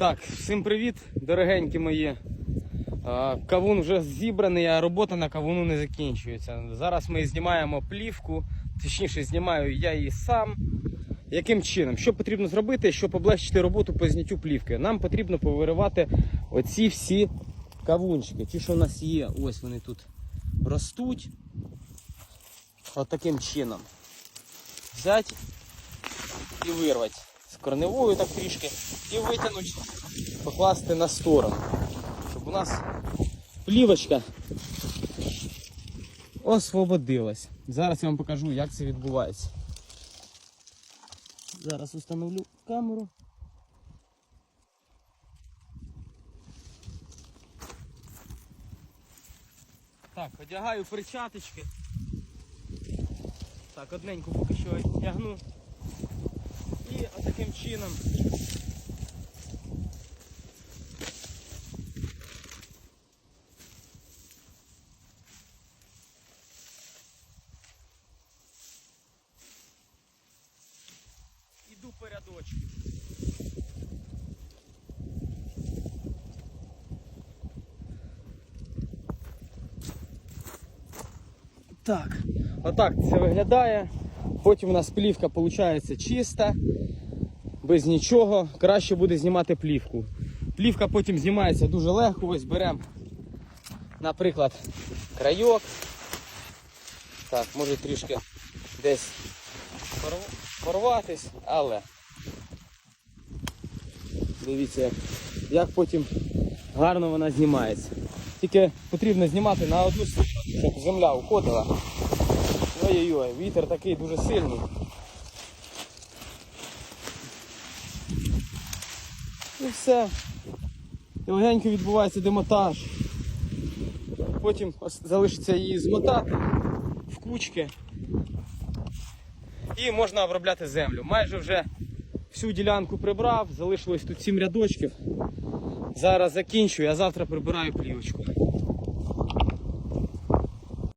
Так, всім привіт, дорогенькі мої. Кавун вже зібраний, а робота на кавуну не закінчується. Зараз ми знімаємо плівку, точніше, знімаю я її сам. Яким чином? Що потрібно зробити, щоб облегчити роботу по зняттю плівки? Нам потрібно повиривати оці всі кавунчики. Ті, що у нас є, ось вони тут ростуть. От таким чином. Взяти і вирвати корневою так трішки і витягнути, покласти на сторону. Щоб у нас плівочка освободилась. Зараз я вам покажу, як це відбувається. Зараз установлю камеру. Так, одягаю перчаточки. Так, одненьку поки що одягну. Чином іду по рядочку. Так, отак це виглядає. Потім у нас плівка виходить чиста, без нічого. Краще буде знімати плівку. Плівка потім знімається дуже легко. Ось беремо, наприклад, крайок. Так, може трішки десь порватись, але дивіться, як, потім гарно вона знімається. Тільки потрібно знімати на одну сторону, щоб земля уходила. Ой-ой-ой, вітер такий дуже сильний. І все. І легенько відбувається демотаж. Потім залишиться її змотати в кучки. І можна обробляти землю. Майже вже всю ділянку прибрав, залишилось тут 7 рядочків. Зараз закінчую, а завтра прибираю плівочку.